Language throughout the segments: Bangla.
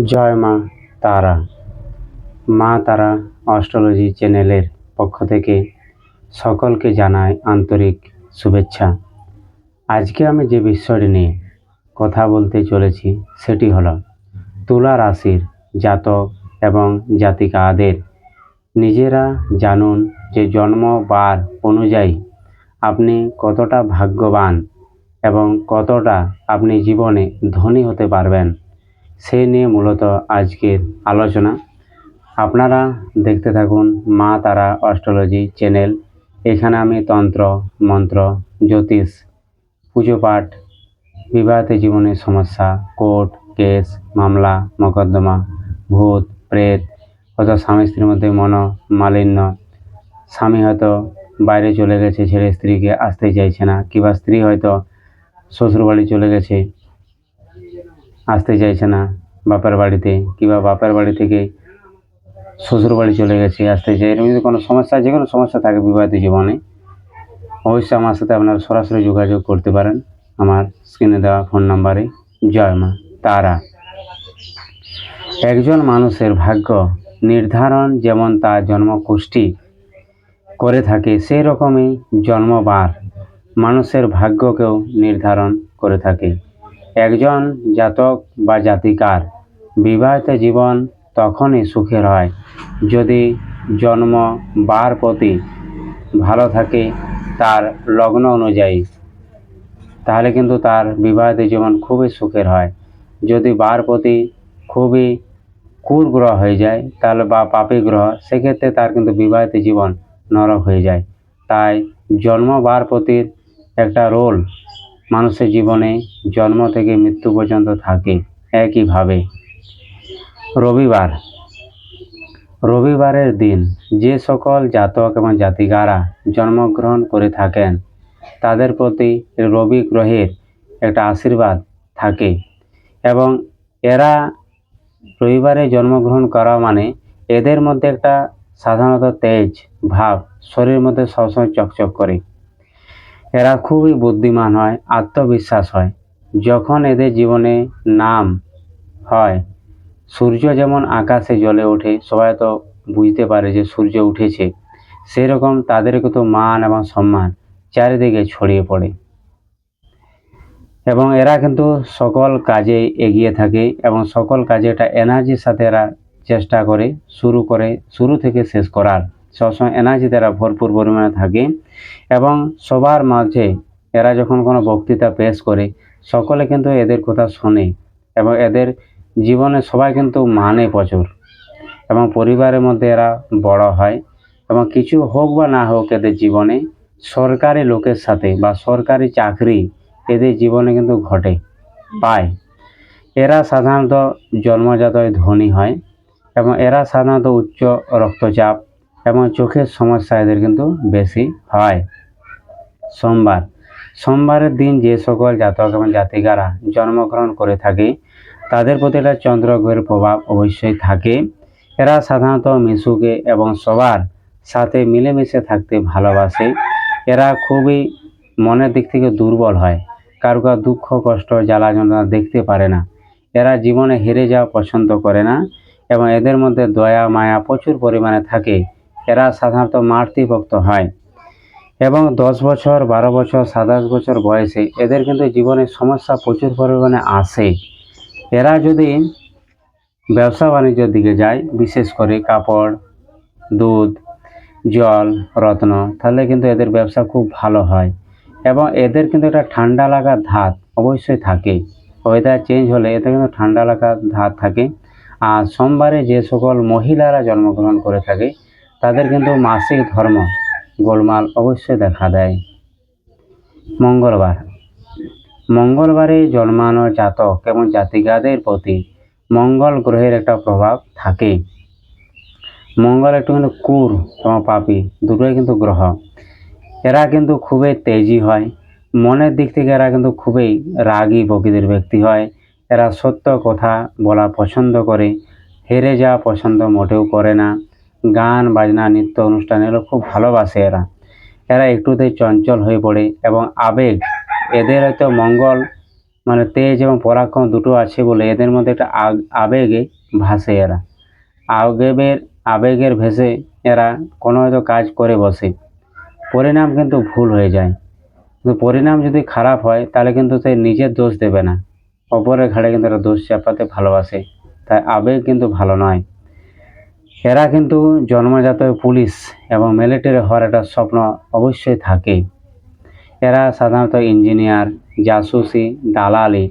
জয় মা তারা। মা তারা অস্ট্রোলজি চ্যানেলের পক্ষ থেকে সকলকে জানায় আন্তরিক শুভেচ্ছা। আজকে আমি যে বিষয়টি নিয়ে কথা বলতে চলেছি, সেটি হলো তুলা রাশির জাতক এবং জাতিকাদের। নিজেরা জানুন যে জন্ম বার অনুযায়ী আপনি কতটা ভাগ্যবান এবং কতটা আপনি জীবনে ধনী হতে পারবেন। সেই নিয়ে মূলত আজকের আলোচনা। আপনারা দেখতে থাকুন মা তারা অস্ট্রোলজি চ্যানেল। এখানে আমি তন্ত্র, মন্ত্র, জ্যোতিষ, পুজো পাঠ, বিবাহিত জীবনের সমস্যা, কোর্ট কেস, মামলা, মোকদ্দমা, ভূত, প্রেত হয়তো স্বামী স্ত্রীর মধ্যে মনোমালিন্য। স্বামী হয়তো বাইরে চলে গেছে ছেড়ে স্ত্রীকে আসতে চাইছে না, কিংবা স্ত্রী হয়তো শ্বশুরবাড়ি চলে গেছে। আসতে চাইছে না বাপের বাড়িতে, কিংবা বাপের বাড়ি থেকে শ্বশুর বাড়ি চলে গেছে, আসতে চাই, এরকম যদি কোনো সমস্যা, যে কোনো সমস্যা থাকে বিবাহিত জীবনে, অবশ্যই আমার সাথে আপনারা সরাসরি যোগাযোগ করতে পারেন আমার স্ক্রিনে দেওয়া ফোন নাম্বারে জয় মা, তারা। একজন মানুষের ভাগ্য নির্ধারণ যেমন তার জন্মকুষ্টি করে থাকে সেই রকমই জন্মবার মানুষের ভাগ্যকেও নির্ধারণ করে থাকে। একজন জাতক বা জাতিকার। বিবাহিত জীবন তখনই সুখের হয়। যদি জন্ম বার প্রতি ভালো থাকে তার লগ্ন অনুযায়ী, তাহলে কিন্তু তার বিবাহিত জীবন খুবই সুখের হয়। যদি বার প্রতি খুবই কুর গ্রহ হয়ে যায়, তাহলে বা পাপী গ্রহ, সেক্ষেত্রে তার কিন্তু বিবাহিত জীবন নরক হয়ে যায়। তাই জন্ম বার প্রতির একটা রোল মানুষের জীবনে জন্ম থেকে মৃত্যু পর্যন্ত থাকে একইভাবে। রবিবার। রবিবারের দিন যে সকল জাতক এবং জাতিকারা জন্মগ্রহণ করে থাকেন, তাদের প্রতি রবি গ্রহের একটা আশীর্বাদ থাকে এবং এরা রবিবারে জন্মগ্রহণ করা মানে এদের মধ্যে একটা সাধারণত তেজ, ভাব, শরীরের মধ্যে সবসময় চকচক করে। এরা খুবই বুদ্ধিমান হয়, আত্মবিশ্বাস হয়। যখন এদের জীবনে নাম হয়, সূর্য যেমন আকাশে জ্বলে ওঠে, সবাই তো বুঝতে পারে যে সূর্য উঠেছে, সেরকম তাদের কিন্তু মান এবং সম্মান চারিদিকে ছড়িয়ে পড়ে। এবং এরা কিন্তু সকল কাজে এগিয়ে থাকে এবং সকল কাজে একটা এনার্জির সাথে এরা চেষ্টা করে, শুরু করে, শুরু থেকে শেষ করার। সবসময় এনার্জিতে এরা ভরপুর পরিমাণে থাকে। এবং সবার মাঝে এরা যখন কোনো বক্তৃতা পেশ করে, সকলে কিন্তু এদের কথা শোনে এবং এদের জীবনে সবাই কিন্তু মানে প্রচুর এবং পরিবারের মধ্যে এরা বড় হয় এবং কিছু হোক বা না হোক এদের জীবনে সরকারি লোকের সাথে বা সরকারি চাকরি এদের জীবনে কিন্তু ঘটে, পায়। এরা সাধারণত জন্মজাত ধনী হয় এবং এরা সাধারণত উচ্চ রক্তচাপ এবং চোখের সমস্যা এদের কিন্তু বেশি হয়। সোমবার। সোমবারের দিন যে সকল জাতক এবং জাতিকারা জন্মগ্রহণ করে থাকে, তাদের প্রতি একটা চন্দ্রগ্রহের প্রভাব অবশ্যই থাকে। এরা সাধারণত মিশুকে এবং সবার সাথে মিলেমিশে থাকতে ভালোবাসে। এরা খুবই মনের দিক থেকে দুর্বল হয়। কারও কারও দুঃখ, কষ্ট, জ্বালা যন্ত্রণা দেখতে পারে না। এরা জীবনে হেরে যাওয়া পছন্দ করে না এবং এদের মধ্যে দয়া, মায়া প্রচুর পরিমাণে থাকে। এরা সাধারণত মাতৃভক্ত হয়। এবং দশ বছর, বারো বছর, সাতাশ বছর বয়সে এদের কিন্তু জীবনে সমস্যা প্রচুর পরিমাণে আসে। এরা যদি ব্যবসা বাণিজ্যের দিকে যায়, বিশেষ করে কাপড়, দুধ, জল, রত্ন, তাহলে কিন্তু এদের ব্যবসা খুব ভালো হয়। এবং এদের কিন্তু একটা ঠান্ডা লাগার ধাত অবশ্যই থাকে। ওয়েদার চেঞ্জ হলে এতে কিন্তু ঠান্ডা লাগার ধাত থাকে। আর সোমবারে যে সকল মহিলারা জন্মগ্রহণ করে থাকে তাদের কিন্তু মাসিক ধর্ম গোলমাল অবশ্যই দেখা দেয়। মঙ্গলবার। মঙ্গলবারে জন্মানো জাতক এবং জাতিকাদের প্রতি মঙ্গল গ্রহের একটা প্রভাব থাকে। মঙ্গল একটু কিন্তু কুর এবং পাপি, দুটোই কিন্তু গ্রহ। এরা কিন্তু খুবই তেজি হয়। মনের দিক থেকে এরা কিন্তু খুবই রাগী প্রকৃতির ব্যক্তি হয়। এরা সত্য কথা বলা পছন্দ করে, হেরে যাওয়া পছন্দ মোটেও করে না। গান, বাজনা, নৃত্য অনুষ্ঠান এগুলো খুব ভালোবাসে এরা। এরা একটুতেই চঞ্চল হয়ে পড়ে এবং আবেগ। এদের হয়তো মঙ্গল মানে তেজ এবং পরাক্রম দুটো আছে বলে এদের মধ্যে একটা আবেগে ভাসে এরা। আবেগের আবেগের ভেসে এরা কোনো হয়তো কাজ করে বসে। পরিণাম কিন্তু ভুল হয়ে যায়। কিন্তু পরিণাম যদি খারাপ হয়, তাহলে কিন্তু সে নিজের দোষ দেবে না। অপরের ঘাড়ে কিন্তু এরা দোষ চাপাতে ভালোবাসে। তাই আবেগ কিন্তু ভালো নয়। এরা কিন্তু জন্মজাত পুলিশ এবং মিলিটারি হওয়ার একটা স্বপ্ন অবশ্যই থাকে এরা সাধারণত ইঞ্জিনিয়ার জাসুসি, দালালি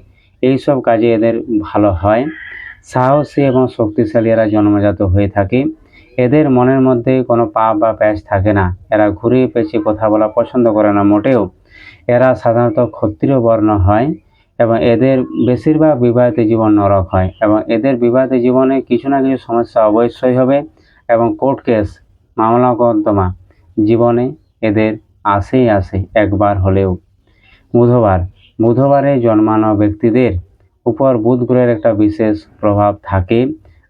এইসব কাজে এদের ভালো হয়। সাহসী এবং শক্তিশালী এরা জন্মজাত হয়ে থাকে। এদের মনের মধ্যে কোনো পাপ বা প্যাচ থাকে না। এরা ঘুরে পেঁচিয়ে কথা বলা পছন্দ করে না মোটেও। এরা সাধারণত ক্ষত্রিয় বর্ণ হয়। এবং এদের বেশিরভাগ বিবাহিত জীবন নরক হয় এবং এদের বিবাহিত জীবনে কিছু না কিছু সমস্যা অবশ্যই হবে এবং কোর্ট কেস মামলা মোকদ্দমা জীবনে এদের আসেই আসে একবার হলেও। বুধবার, বুধবারে জন্মানো ব্যক্তিদের উপর বুধ গ্রহের একটা বিশেষ প্রভাব থাকে।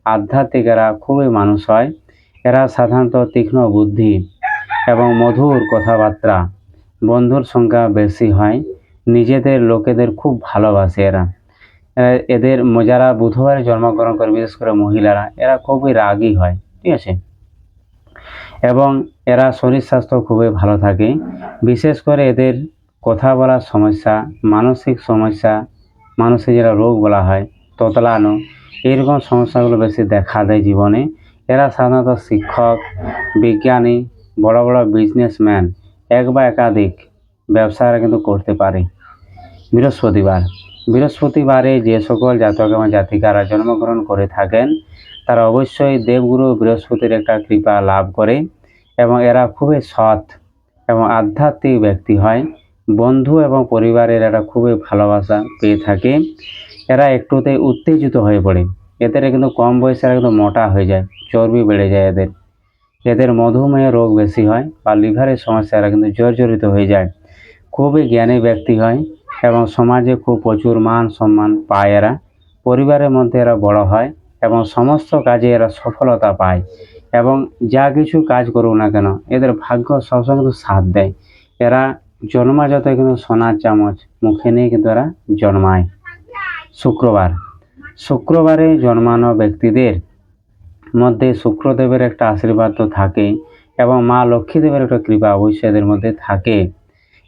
আধ্যাত্মিক এরা খুবই মানুষ হয়। এরা সাধারণত তীক্ষ্ণ বুদ্ধি এবং মধুর কথাবার্তা, বন্ধুর সংখ্যা বেশি হয়। নিজেদের লোকেদের খুব ভালোবাসে এরা। এদের যারা বুধবারে জন্মগ্রহণ করে, বিশেষ করে মহিলারা, এরা খুবই রাগী হয়, ঠিক আছে? এবং এরা শরীর স্বাস্থ্য খুবই ভালো থাকে। বিশেষ করে এদের কথা বলার সমস্যা, মানসিক সমস্যা মানুষের যেটা রোগ বলা হয়, তোতলানো এইরকম সমস্যাগুলো বেশি দেখা দেয় জীবনে। এরা সাধারণত শিক্ষক, বিজ্ঞানী, বড় বড় বিজনেসম্যান এক বা একাধিক ব্যবসারা কিন্তু করতে পারে। বৃহস্পতিবার। বৃহস্পতিবারে যে সকল জাতক এবং জাতিকারা জন্মগ্রহণ করে থাকেন, তারা অবশ্যই দেবগুরু বৃহস্পতির একটা কৃপা লাভ করে এবং এরা খুবই সৎ এবং আধ্যাত্মিক ব্যক্তি হয়। বন্ধু এবং পরিবারের এরা খুবই ভালোবাসা পেয়ে থাকে। এরা একটুতেই উত্তেজিত হয়ে পড়ে। এদের কিন্তু কম বয়সে এরা কিন্তু মোটা হয়ে যায়, চর্বি বেড়ে যায় এদের। এদের মধুমেহ রোগ বেশি হয় বা লিভারের সমস্যা এরা কিন্তু জর্জরিত হয়ে যায়। খুবই জ্ঞানী ব্যক্তি হয় এবং সমাজে খুব প্রচুর মান সম্মান পায় এরা। পরিবারের মধ্যে এরা বড় হয় এবং সমস্ত কাজে এরা সফলতা পায় এবং যা কিছু কাজ করুক না কেন, এদের ভাগ্য সবসময় কিন্তু সাথ দেয়। এরা জন্মাজাত কিন্তু সোনার চামচ মুখে নিয়ে কিন্তু এরা জন্মায়। শুক্রবার। শুক্রবারে জন্মানো ব্যক্তিদের মধ্যে শুক্রদেবের একটা আশীর্বাদ তো থাকেই এবং মা লক্ষ্মীদেবের একটা কৃপা অবশ্যই এদের মধ্যে থাকে।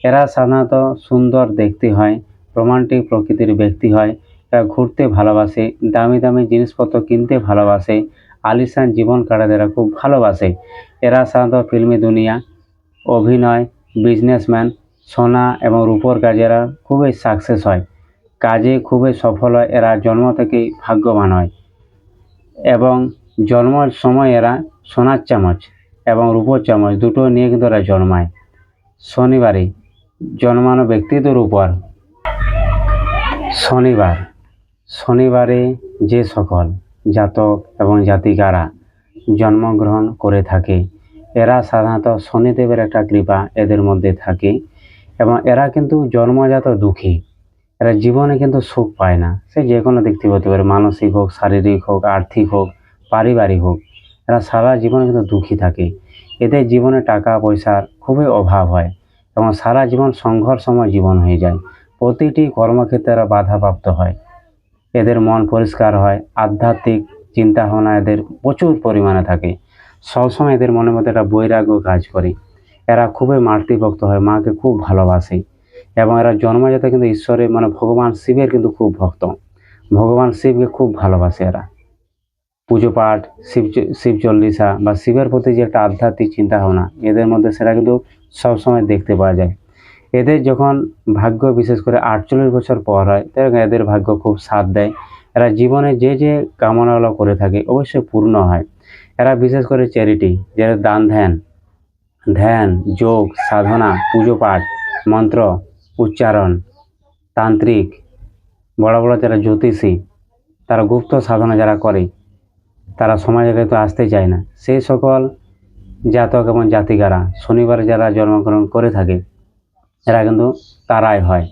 এরা সাধারণত সুন্দর দেখতে হয়, রোমান্টিক প্রকৃতির ব্যক্তি হয়। এরা ঘুরতে ভালোবাসে, দামি দামি জিনিসপত্র কিনতে ভালোবাসে, আলিশান জীবন কাটাতে এরা খুব ভালোবাসে। এরা সাধারণত ফিল্মি দুনিয়া, অভিনয়, বিজনেসম্যান, সোনা এবং রূপোর কাজে এরা খুবই সাকসেস হয়। কাজে খুবই সফল হয়, এরা জন্ম থেকেই ভাগ্যবান হয়। এবং জন্মের সময় এরা সোনার চামচ এবং রূপোর চামচ দুটো নিয়ে কিন্তু এরা জন্মায়। শনিবারে জন্মানো ব্যক্তিদের উপর শনিবার, শনিবারে যে সকল জাতক এবং জাতিকারা জন্মগ্রহণ করে থাকে, এরা সাধারণত শনিদেবের একটা কৃপা এদের মধ্যে থাকে এবং এরা কিন্তু জন্মজাত দুঃখী। এরা জীবনে কিন্তু সুখ পায় না। সে যে কোনো দিক থেকে হতে পারে, মানসিক হোক, শারীরিক হোক, আর্থিক হোক, পারিবারিক হোক, এরা সারা জীবনে কিন্তু দুঃখী থাকে। এদের জীবনে টাকা পয়সার খুবই অভাব হয়। এবং সারা জীবন সংঘর্ষময় জীবন হয়ে যায়। প্রতিটি কর্মক্ষেত্রে এরা বাধাপ্রাপ্ত হয়। এদের মন পরিষ্কার হয়, আধ্যাত্মিক চিন্তা ভাবনা এদের প্রচুর পরিমাণে থাকে। সবসময় এদের মনের মধ্যে একটা বৈরাগ্য কাজ করে। এরা খুবই মাতৃভক্ত হয়, মাকে খুব ভালোবাসে এবং এরা জন্মজাত কিন্তু ঈশ্বরের মানে ভগবান শিবের কিন্তু খুব ভক্ত। ভগবান শিবকে খুব ভালোবাসে এরা। পুজো পাঠ, শিব শিব চল্লিশা বা শিবের প্রতি যে একটা আধ্যাত্মিক চিন্তা ভাবনা এদের মধ্যে সেটা কিন্তু সবসময় দেখতে পাওয়া যায়। এদের যখন ভাগ্য বিশেষ করে আটচল্লিশ বছর পর হয়, তখন এদের ভাগ্য খুব সাথ দেয়। এরা জীবনে যে যে কামনাগুলো করে থাকে অবশ্যই পূর্ণ হয়। এরা বিশেষ করে চ্যারিটি যারা দান, ধ্যান ধ্যান, যোগ, সাধনা, পুজো পাঠ, মন্ত্র, উচ্চারণ, তান্ত্রিক, বড় বড় যারা জ্যোতিষী, তারা গুপ্ত সাধনা যারা করে, তারা সমাজে কিন্তু আসতে চায় না। সেই সকল জাতক এবং জাতিকারা শনিবারে যারা জন্মগ্রহণ করে থাকে, এরা কিন্তু তারাই হয়।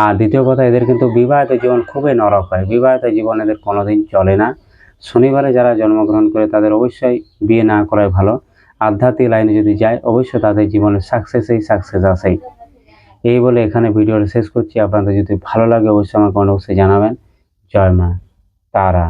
আর দ্বিতীয় কথা, এদের কিন্তু বিবাহিত জীবন খুবই নরক হয়। বিবাহিত জীবন এদের কোনোদিন চলে না। শনিবারে যারা জন্মগ্রহণ করে, তাদের অবশ্যই বিয়ে না করাই ভালো। আধ্যাত্মিক লাইনে যদি যায়, অবশ্যই তাদের জীবনে সাকসেসেই সাকসেস আসেই এই বলে এখানে ভিডিওটা শেষ করছি। আপনাদের যদি ভালো লাগে, অবশ্যই আমাকে অবশ্যই জানাবেন। জয় মা, তারা।